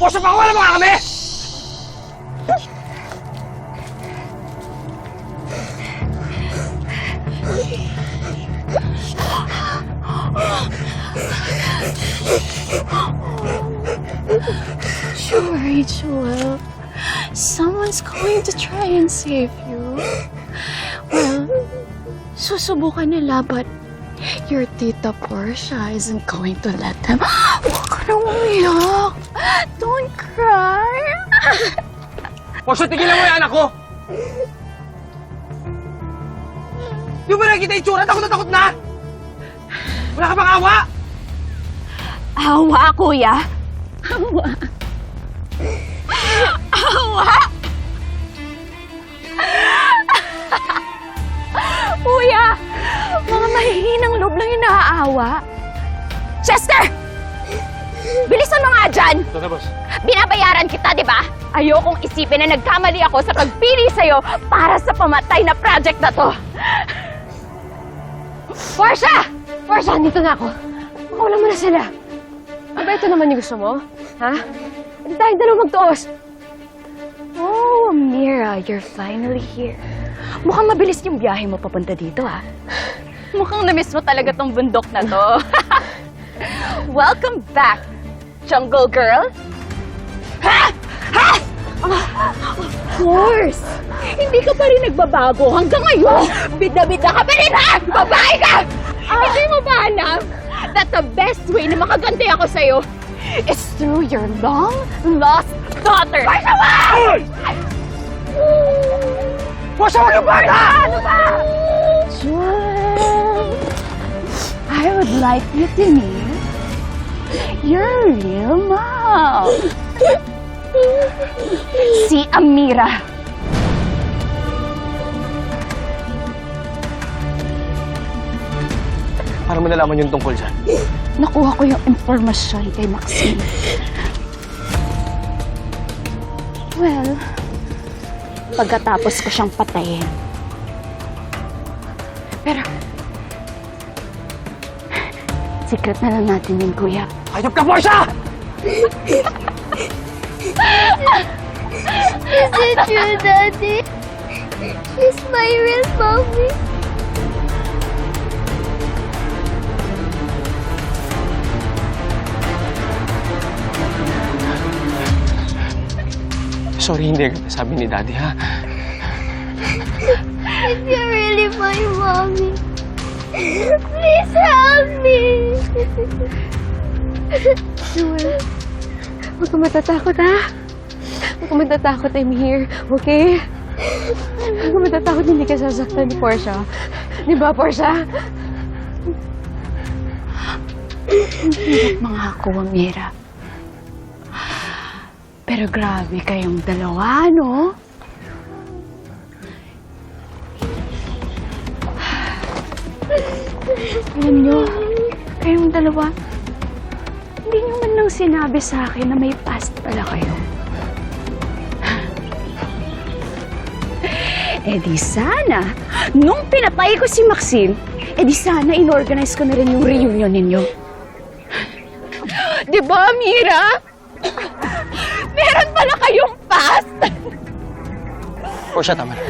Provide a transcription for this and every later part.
Portia, pakawala mo nga kami! Sure, Joel. Someone's going to try and save you. Well, susubukan nila, but your tita Portia isn't going to let them. Huwag ka Portia, tigilan mo yung anak ko! Di mo ba nakikita yung tsura? Takot na takot na! Wala ka bang awa? Awa, kuya. Awa. Awa! kuya, mga mahihinang loob lang yung naaawa. Chester! Bilisan mo nga dyan! Ito na, boss. Binabayaran kita, di ba? Ayokong isipin na nagkamali ako sa pagpili sa'yo para sa pamatay na project na to. Portia! Portia, andito na ako. Makawala mo na sila. Aba, ito naman yung gusto mo? Ha? Hindi tayo dalawa magtuos. Oh, Mira, you're finally here. Mukhang mabilis yung biyahe mo papunta dito, ha? Mukhang na-miss mo talaga tong bundok na to. Welcome back, Jungle Girl. Ha? Of course! Hindi ka pa rin nagbabago hanggang ngayon. Bida-bida ka pa rin, ha? Babae ka! Hindi mo ba alam that the best way na makaganti ako sa'yo is through your long-lost daughter? Portia, huwag yung bata! Ano ba? Joel, I would like you to meet your real mom. Si Amira. Para mo nalaman yung tungkol dyan. Nakuha ko yung informasyon kay Maxine. Well, pagkatapos ko siyang patayin. Pero, secret na lang natin yun, kuya. Hayop ka, Portia! Is it true, Daddy? She's my real mommy. Sorry, hindi agad sabi ni Daddy, ha? If you're really my mommy, please help me. Joel, huwag ka matatakot, ha? Huwag ka matatakot, I'm here, okay? Huwag ka matatakot, hindi ka sasaktan ni Portia. Di ba, Portia? Hirap mga ako, Amira. Pero grabe kayong dalawa, no? Alam nyo, kayong dalawa, hindi nyo man lang sinabi sa akin na may past pala kayo. Eh di sana, nung pinatay ko si Maxine, eh di sana inorganize ko na rin yung reunion ninyo. Di ba, Mira? Meron pala kayong past! Portia, tama na.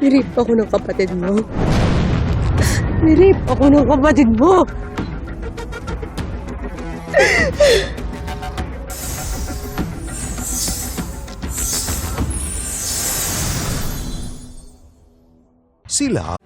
Nirip ako ng kapatid mo. Nirip ako ng kapatid mo. Sila